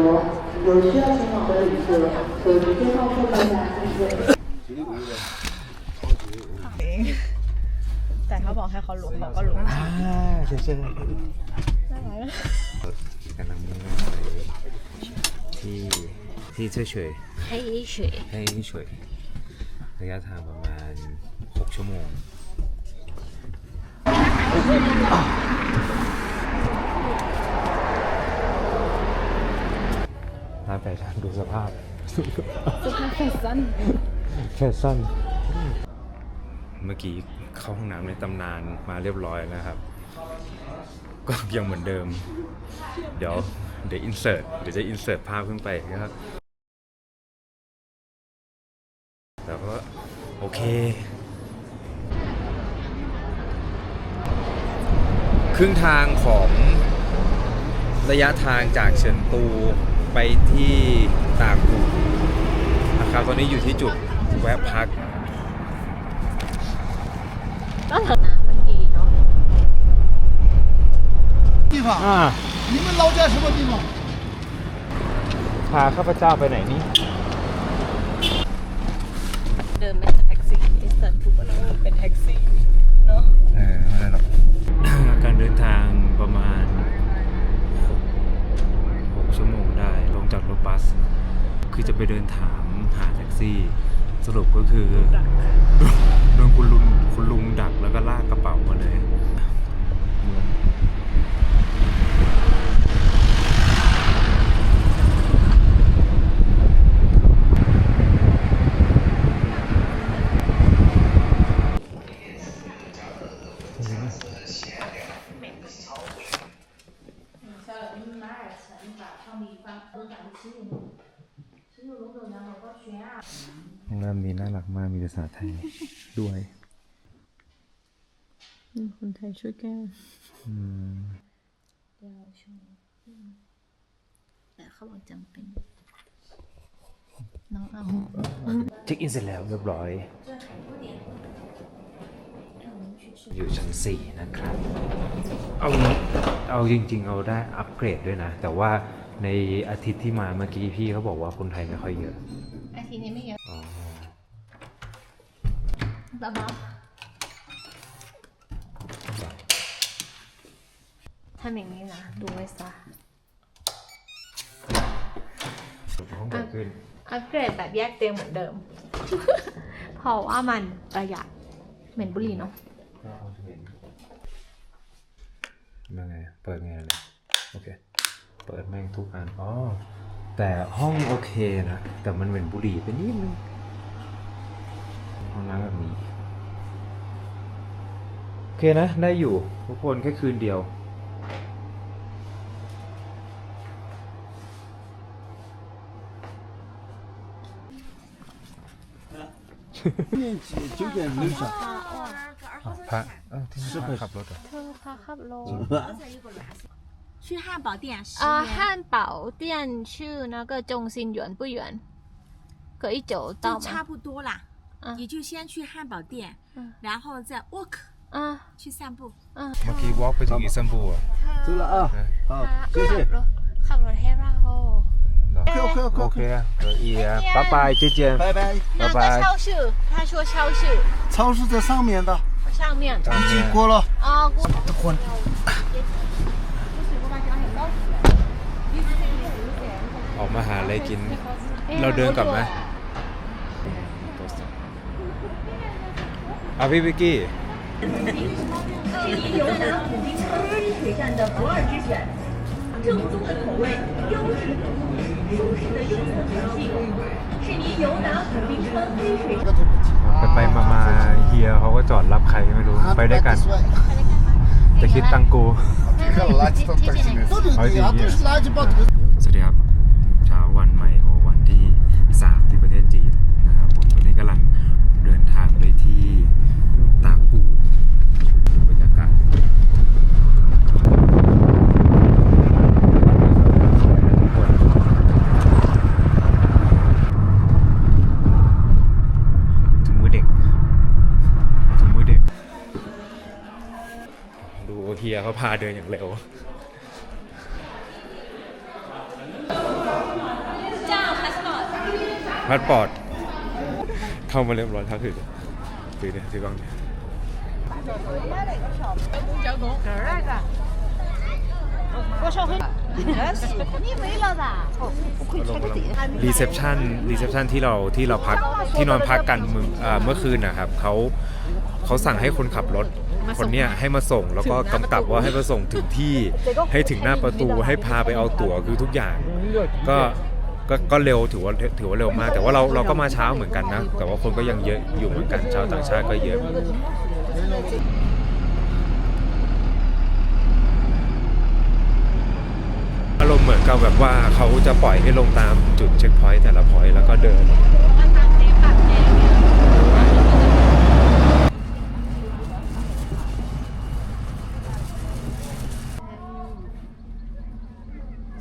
有需要前往的旅客可直接到后门来应对。 แต่เขาบอกให้เขาลุกเขาก็ลุก อ่าเฉยๆกำลังมุ่งหน้าไปที่ที่เฉยเฉย ให้เฉย ๆให้เฉยระยะทางประมาณ 6 ชั่วโมง ร้านแฟชั่นดูสภาพสภาพแฟชั่นแฟชั่นเมื่อกี้เข้าห้องน้ำในตำนานมาเรียบร้อยนะครับ ก็ยังเหมือนเดิม เดี๋ยวเดี๋ยวอินเสิร์ตเดี๋ยวจะอินเสิร์ตภาพขึ้นไปก็แล้วก็โอเค ครึ่งทางของระยะทางจากเฉินตู ไปที่ต่างหูนะครับตอนนี้อยู่ที่จุดแวะพัก ก็เถอะน้ำมันดีเนาะ 地方， อ่า 你们老家什么地方？ พาข้าพเจ้าไปไหนนี่ เดินไม่ใช่แท็กซี่ไอ้สันทุกคนต้องเป็นแท็กซี่เนาะ เออไม่ได้หรอก การเดินทางประมาณ จากรถบัส คือจะไปเดินถามหาแท็กซี่ สรุปก็คือโดนคุณลุงคุณลุงดักแล้วก็ลากกระเป๋ามาเลย โรงแรมนี้น่ารักมากมีภาษาไทยด้วยคนไทยช่วยแก้อืมเดี๋ยวช่วยแต่เขาบอกจำเป็น น้องเอาเช็คอินเสร็จแล้วเรียบร้อย อยู่ชั้นสี่นะครับเอาเอาจริง ๆ เอาได้อัปเกรดด้วยนะ แต่ว่าในอาทิตย์ที่มาเมื่อกี้พี่เขาบอกว่าคนไทยไม่ค่อยเยอะอาทิตย์นี้ไม่เยอะอ๋อแต่ว่าทำอย่างนี้นะ ดูไว้ซะห้องใหญ่ขึ้นอัปเกรดแบบแยกเตียงเหมือนเดิม เพราะว่ามันประหยัดเหม็นบุหรี่เนาะ ก็เอาจะเป็น ยังไง เปิดไงเลยโอเค เปิดแม่งทุกอัน อ๋อ แต่ห้องโอเคนะ แต่มันเหมือนบุหรี่ไปนิดนึง ห้องน้ำแบบนี้ โอเคนะ ได้อยู่ ทุกคนแค่คืนเดียว 面积九点六上， พระเอ้าที่นี่ขับรถเหรอ เธอพาขับรถ 去汉堡店十啊，元。汉堡店去那个中心远不远？可以走到吗？就差不多啦，嗯你就先去汉堡店，嗯然后再 walk 嗯去散步。嗯。 เมื่อกี้วอล์กไปถึงอิสตันบูลอ่ะ 走了啊，好，谢谢。 ขับรถให้เรา เหรอ OK OK โอ OK เคอะเดี๋ยวอีอะบ๊ายบายเจเจน 拜拜。那个超市，他说超市超市在上面的， 上面已经过了。啊，过ทุกคน ออกมาหาอะไรกิน เราเดินกลับไหมอ่ะพี่วิกกี้ 牛腩虎冰汤积水站的不二之选，正宗的口味，优质的服务，舒适的用餐环境，是您牛腩虎冰汤积水。 ไปไปมามาเฮียเขาก็จอดรับใครไม่รู้ ไปได้กัน จะคิดตังกู Relax, tá เอาดีเยสวัสดีครับ เฮียเขาพาเดินอย่างเร็วพาสปอร์ตเข้ามาเรียบร้อยทั้งถือถือเนี่ยถือกล้องเนี่ยรีเซพชันรีเซพชันที่เราที่เราพักที่นอนพักกันเมื่อเอ่อเมื่อคืนนะครับเขาเขาสั่งให้คนขับรถ คนเนี้ยให้มาส่งแล้วก็กำกับว่าให้มาส่งถึงที่ให้ถึงหน้าประตูให้พาไปเอาตั๋วคือทุกอย่าง ก็ก็ก็เร็วถือว่าถือว่าเร็วมาก แต่ว่าเราเราก็มาเช้าเหมือนกันนะ แต่ว่าคนก็ยังเยอะอยู่เหมือนกันชาวต่างชาติก็เยอะอารมณ์เหมือนกับแบบว่าเขาจะปล่อยให้ลงตามจุดเช็คพอยต์แต่ละพอยต์แล้วก็เดิน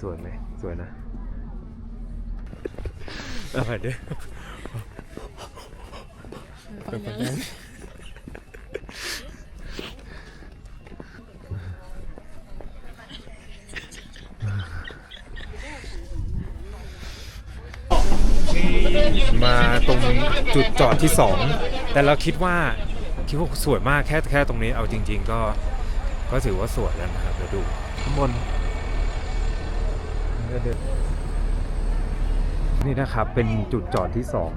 สวยไหม สวยนะ อะไรเด้เป็นคนนั้นมาตรงจุดจอดที่สองแต่เราคิดว่าคิดว่าสวยมากแค่แค่ตรงนี้เอาจริง ๆ ก็ก็ถือว่าสวยแล้วนะครับเดี๋ยวดูข้างบนนี่ นี่นะครับเป็นจุดจอดที่สอง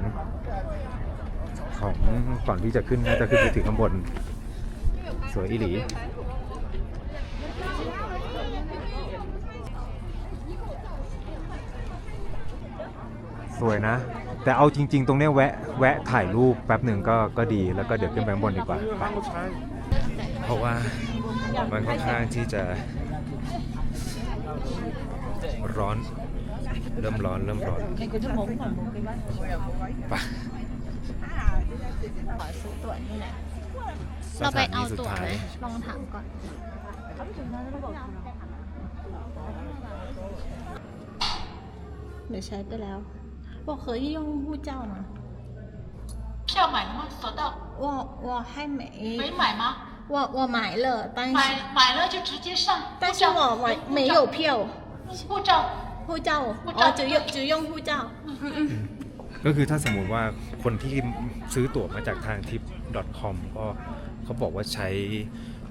ของก่อนที่จะขึ้นน่าจะขึ้นไปถึงข้างบน สวยอีหลีสวยนะ แต่เอาจริง ๆ ตรงนี้แวะแวะถ่ายรูปแป๊บหนึ่งก็ก็ดีแล้วก็เดี๋ยวขึ้นไปข้างบนดีกว่า เพราะว่ามันค่อนข้างที่จะร้อน เริ่มร้อน เริ่มร้อนไป ขอซื้อตั๋วนี่แหละ เราไปเอาตั๋วไหมลองถามก่อน เดี๋ยวใช้ไปแล้ว บอกเคย用护照吗？票买了吗？索道我我还没，没买吗？我我买了，但是买买了就直接上。但是我我没有票，护照， ผู้เจ้าอ๋อจือยงจือยงผู้เจ้า ก็คือถ้าสมมุติว่าคนที่ซื้อตั๋วมาจากทางทิป .com ก็เขาบอกว่าใช้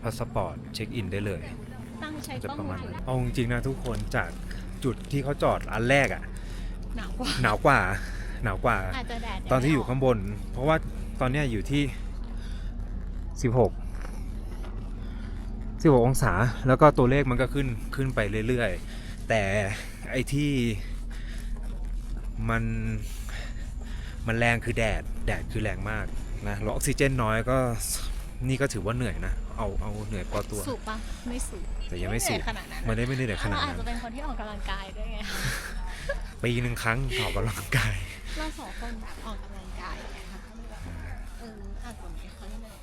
พาสปอร์ตเช็คอินได้เลยตั้งใช้จะป้องประมาณเอาจริงนะทุกคนจากจุดที่เขาจอดอันแรกอะหนาวกว่าหนาวกว่าหนาวกว่าตอนที่อยู่ข้างบน เพราะว่าตอนเนี้ยอยู่ที่ 16 16 องศา แล้วก็ตัวเลขมันก็ขึ้นขึ้นไปเรื่อยๆ แต่ ไอ้ที่มันมันแรงคือแดด แดดคือแรงมากนะแล้วออกซิเจนน้อยก็นี่ก็ถือว่าเหนื่อยนะ เอาเอาเหนื่อยพอตัว สูบปะไม่สูบแต่ยังไม่สูเหนื่อขนาดนั้นมันได้ไม่ได้เหนื่อยขนาดเราอาจนั้นจะเป็นคนที่ออกกำลังกายด้วยไงปีหนึ่งครั้งออกกำลังกาย เราสองคนแบบออกกำลังกายไงคะเอออาจจะไม่ค่อยเหนื่อย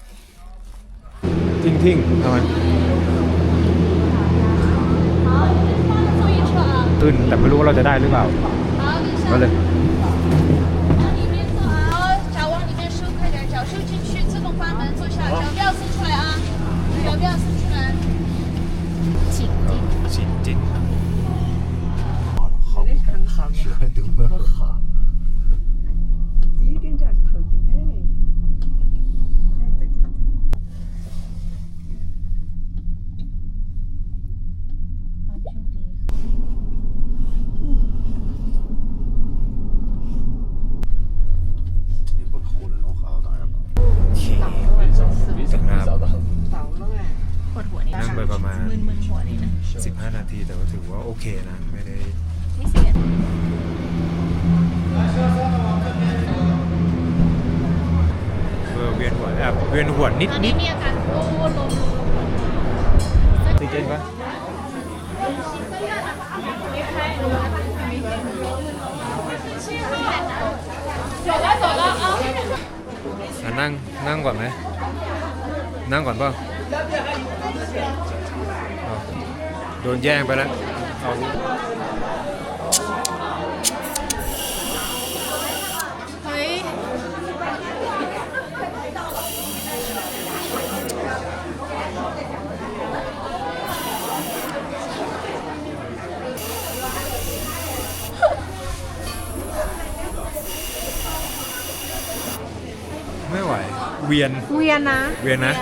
ทิ้งทิ้งทำไม ขึ้น แต่ไม่รู้ว่าเราจะได้หรือเปล่ามาเลย 15นาทีแต่ว่าถือว่าโอเคนะ ไม่ได้ไม่เสียเออเวียนหัวแอบเวียนหัวนิดตอนนินี้ดมีอาการโอ้ลมตีเจนปะอะนั่งนั่งก่อนไหมนั่งก่อนเปล่าเอา โดนแย่งไปแล้วเอาไม่ไหว เวียน เวียนนะ เวียนนะ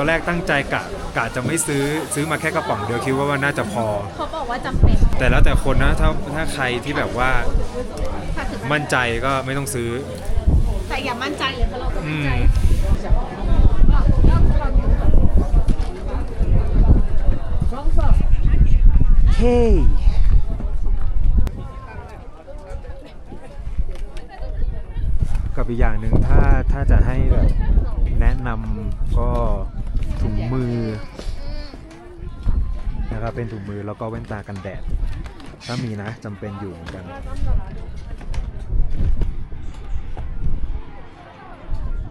ตอนแรกตั้งใจกะกะจะไม่ซื้อซื้อมาแค่กระป๋องเดียวคิดว่าว่าน่าจะพอ เขาบอกว่าจำเป็นแต่แล้วแต่คนนะถ้าถ้าใครที่แบบว่าถ้าถึงมั่นใจก็ไม่ต้องซื้อ แต่อย่ามั่นใจเลยเพราะเราก็อืมั่นม ใจเฮ้กับอีกอย่างหนึ่งถ้าถ้าจะให้แบบแนะนำก็ ถุงมือนะครับเป็นถุงมือแล้วก็แว่นตากันแดด ถ้ามีนะจำเป็นอยู่เหมือนกัน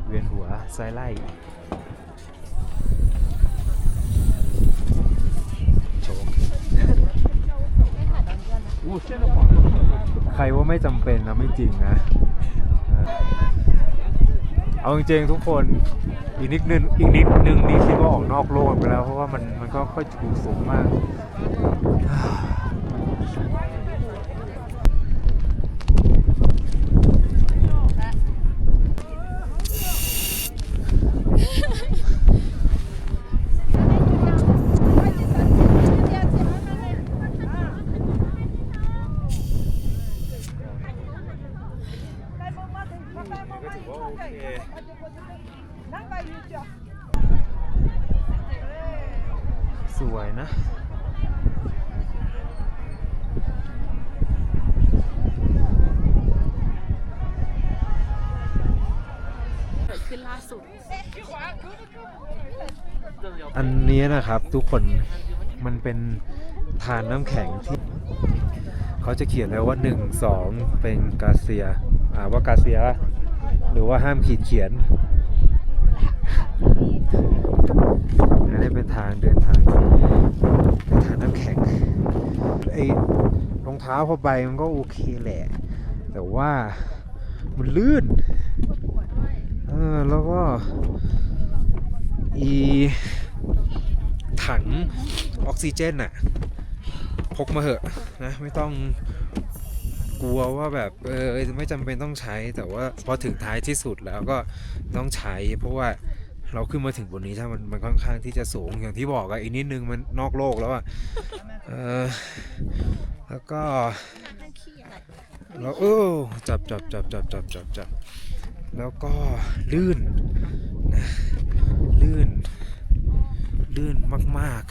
เวียนหัวไส้ไล่โชคใครว่าไม่จำเป็นนะไม่จริงนะเออ เอาจริงๆทุกคนอีกนิดนึงอีกนิดนึงนี่คิดว่าออกนอกโลกไปแล้ว เพราะว่ามันมันก็ค่อยถูกสูงมาก สวยนะเกิดขึ้นล่าสุด อันนี้นะครับทุกคนมันเป็นทานน้ำแข็งที่ เขาจะเขียนเลยว่า 1 2 เป็นกาเซีย อ่าว่ากาเซีย หรือว่าห้ามขีดเขียน อันนี้เป็นทางเดินทางเป็นทางน้ำแข็งไอ้รองเท้าพอใบมันก็โอเคแหละ แต่ว่ามันลื่นเออแล้วก็อีถังออกซิเจนอะพกมาเหอะนะไม่ต้องกลัวว่าแบบเออไม่จำเป็นต้องใช้แต่ว่าพอถึงท้ายที่สุดแล้วก็ต้องใช้ เพราะว่า เราขึ้นมาถึงบนนี้ถ้ามันมันค่อนข้างที่จะสูงอย่างที่บอกอะอีกนิดนึงมันนอกโลกแล้วอะเออแล้วก็แล้วเออจับจับจับจับจับจับจับแล้วก็ลื่นนะลื่น ลื่นมาก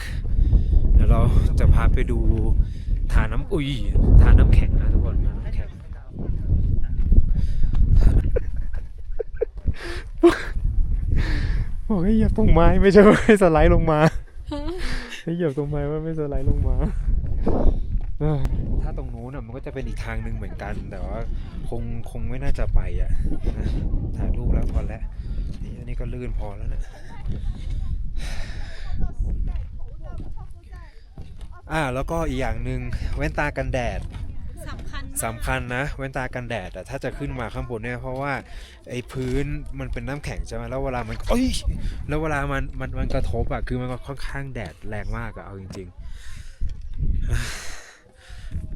ๆเดี๋ยวเราจะพาไปดูทานน้ำอุยทานน้ำแข็งนะทุกคนทาน้ำแข็ง บอกให้เหยียบตรงไม้ไม่ใช่ว่าให้สไลด์ลงมาให้เหยียบตรงไม้ว่าไม่สไลด์ลงมาถ้าตรงนู้นน่ะมันก็จะเป็นอีกทางหนึ่งเหมือนกัน แต่ว่าคงคงไม่น่าจะไปอะนะถ่ายรูปแล้วพอแล้วนี่อันนี้ก็ลื่นพอแล้วนะอ่าแล้วก็อีกอย่างหนึ่งแว่นตากันแดด สำคัญนะแว่นตากันแดดอะถ้าจะขึ้นมาข้างบนเนี่ยเพราะว่าไอ้พื้นมันเป็นน้ำแข็งใช่ไหมแล้วเวลามันเอ้ยแล้วเวลามันมันมันกระทบอะคือมันก็ค่อนข้างแดดแรงมากอะเอาจริงๆ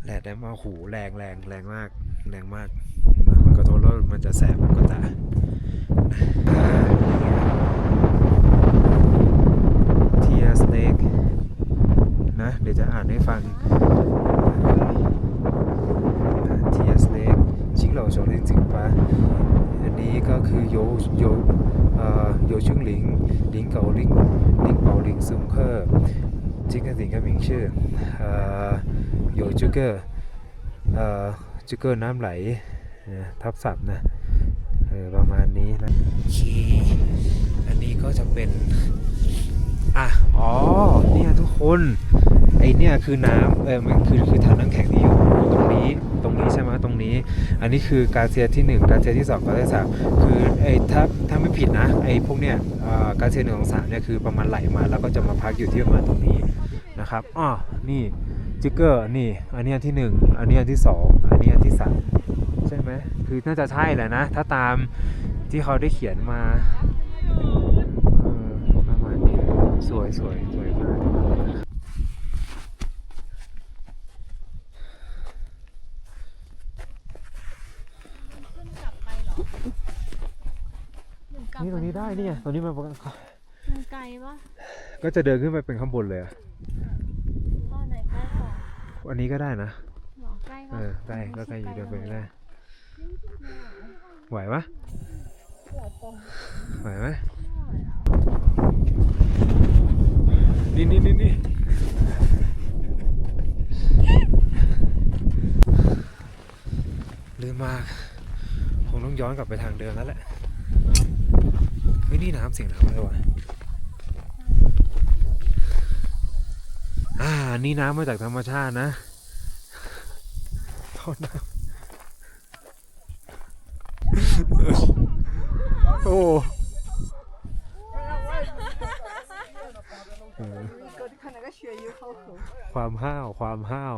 แดดได้มาหูแรงแรงแรงมากแรงมาก มันกระทบแล้วมันจะแสบก็ตาเทียสเน็กนะเดี๋ยวจะอ่านให้ฟัง เทียสเน็กชิงเหล่าโฉลิงจิงปา อันนี้ก็คือโยโย่โยชุ่งหลิงหลิงเกาหลิงหลิงเปาหลิงซุงเคอร์จิงกันสิงกันหมิงชื่อโยจุเกอร์เอ่อจุเกอร์น้ำไหลทับศัพท์นะประมาณนี้นะอันนี้ก็จะเป็นอะอ๋อเนี่ยทุกคนไอเนี่ยคือน้ำเออมันคือคือถังน้ำแข็งที่อยู่ นี้ตรงนี้ใช่ไหมตรงนี้ อันนี้คือกาเซียที่ 1 กาเซียที่ 2 กาเซียที่สามคือไอ้ถ้าถ้าไม่ผิดนะไอ้พวกเนี้ยกาเซียหนึ่งของสามเนี่ยคือประมาณไหลมาแล้วก็จะมาพักอยู่ที่ประมาณตรงนี้นะครับอ๋อนี่จิกเกอร์นี่อันนี้อันที่ 1 อันนี้อันที่ 2 อันนี้อันที่ 3 ใช่ไหมคือน่าจะใช่แหละนะ ถ้าตามที่เขาได้เขียนมาประมาณนี้สวยสวยสวยมาก นี่ตรงนี้ได้นี่ไงตรงนี้มันมันไกลปะก็จะเดินขึ้นไปเป็นข้างบนเลยอะข้อไหนใกล้กว่าอันนี้ก็ได้นะหรอใกล้เอปะอใกล้ก็ใกล้อยู่เดินไปได้ไหวปะไหวไหมนี่นี่นี่นี่ลืมมาก คงต้องย้อนกลับไปทางเดิมแล้วแหละเฮ้ยนี่น้ำเสียงน้ำอะไรวะอ่านี่น้ำมาจากธรรมชาตินะ ท่อน้ำโอ้เออ 看那个鳕鱼好厚。 ความห้าว ความห้าว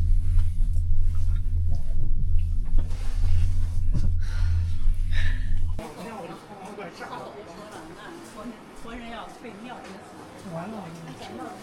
I 对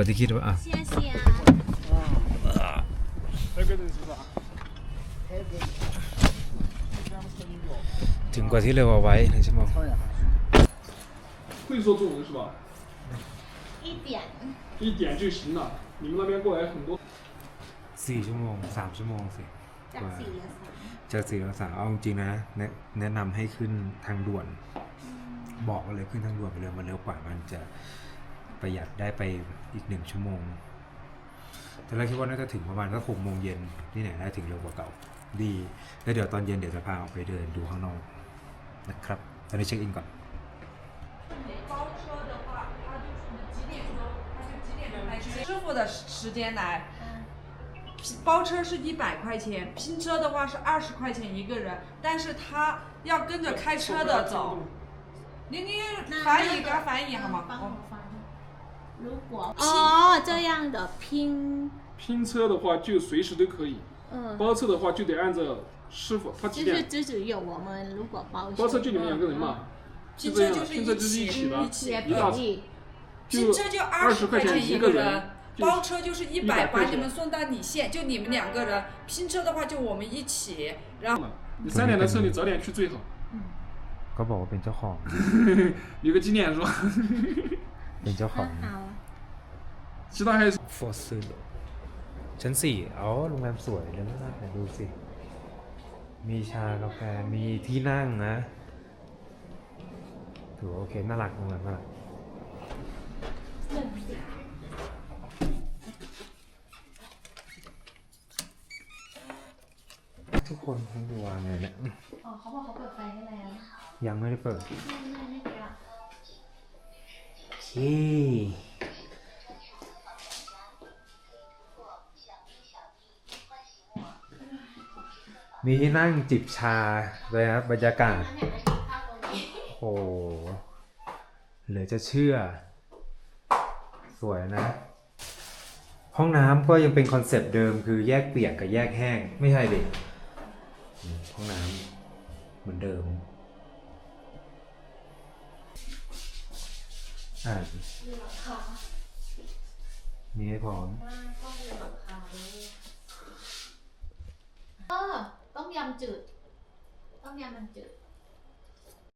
วกว่าที่คิดว่าอ่ะ เชียเชีย ถึงกว่าที่เร็วเอาไว้หนึ่งชั่วโมง 会做中文是吧？一点一点就行了。你们那边过来很多。 สี่ชั่วโมงสามชั่วโมงสิ จากสี่เหลือสาม จากสี่องศาเอาจริงๆนะแนะแนะนำให้ขึ้นทางด่วน บอกเลยขึ้นทางด่วนไปเลยมันเร็วกว่ามันจะ ประหยัดได้ไปอีกหนึ่งชั่วโมง แต่เราคิดว่าน่าจะถึงประมาณสักหกโมงเย็นที่ไหนได้ถึงเร็วกว่าเก่า ดีแล้วเดี๋ยวตอนเย็นเดี๋ยวจะพาออกไปเดินดูข้างนอกนะครับ ตอนนี้เช็คอินก่อน 师傅的时间来，拼包车是一百块钱，拼车的话是二十块钱一个人，但是他要跟着开车的走。你你翻译给他翻译好吗？ 如果哦这样的拼拼车的话，就随时都可以。嗯，包车的话就得按照师傅他几点。就是只有我们如果包车包车就你们两个人嘛，拼、车就是拼车就是一起，一起。拼车就二十块钱一个人。包车就是一百，把你们送到你县，就你们两个人拼车的话，就我们一起。然后你三点的车，你早点去最好。嗯，搞不好我比较好。有个纪念是吧？比较好。 ชิตาไฮโซฟอร์ซูชั้นสี่อ๋อโรงแรมสวยเลยนะแต่ดูสิ มีชากาแฟ มีที่นั่งนะ ถือโอเค น่ารักโรงแรมน่ารักทุกคนคงดูวางไงเนี่ย อ๋อเขาบอกเขาเปิดไฟให้แล้วยังไม่ได้เปิดไม่เปิ มีที่นั่งจิบชาเลยครับบรรยากาศ โอ้โหเหลือจะเชื่อ สวยนะ ห้องน้ำก็ยังเป็นคอนเซปต์เดิมคือแยกเปียกกับแยกแห้ง ไม่ใช่ดิห้องน้ำเหมือนเดิมอ่ามีให้พร้อมเออต้ มยำจืด ต้มยำมันจืด